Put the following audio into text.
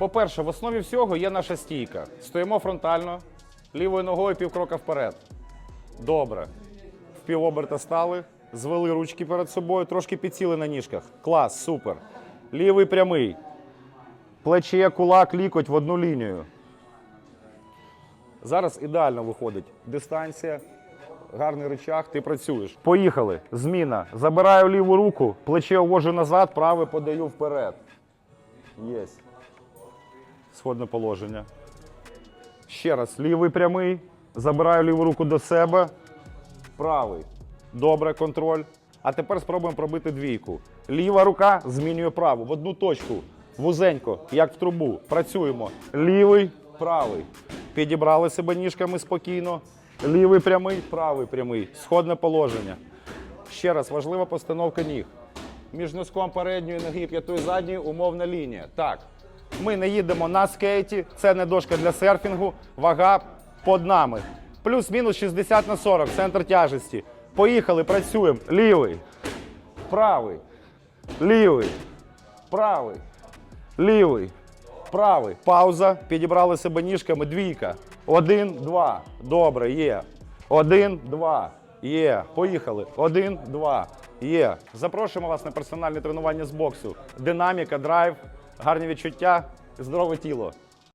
По-перше, в основі всього є наша стійка. Стоїмо фронтально, лівою ногою півкрока вперед. Добре. В півоберта стали, звели ручки перед собою, трошки підсіли на ніжках. Клас, супер. Лівий прямий. Плече, кулак, лікоть в одну лінію. Зараз ідеально виходить дистанція, гарний рычаг, ти працюєш. Поїхали. Зміна. Забираю ліву руку, плече увожу назад, праве подаю вперед. Єсть. Сходне положення. Ще раз. Лівий прямий. Забираю ліву руку до себе. Правий. Добре, контроль. А тепер спробуємо пробити двійку. Ліва рука змінює праву в одну точку. Вузенько, як в трубу. Працюємо. Лівий, правий. Підібрали себе ніжками спокійно. Лівий прямий, правий прямий. Сходне положення. Ще раз, важлива постановка ніг. Між носком передньої ноги п'ятою задньої умовна лінія. Так. Ми не їдемо на скейті, це не дошка для серфінгу, вага під нами. Плюс-мінус 60 на 40, центр тяжесті. Поїхали, працюємо. Лівий, правий, лівий, правий, лівий, правий. Пауза. Підібрали себе ніжками. Двійка. Один, два. Добре, є. Один, два. Є. Поїхали. Один, два. Є. Запрошуємо вас на персональне тренування з боксу. Динаміка, драйв, гарні відчуття, здорове тіло.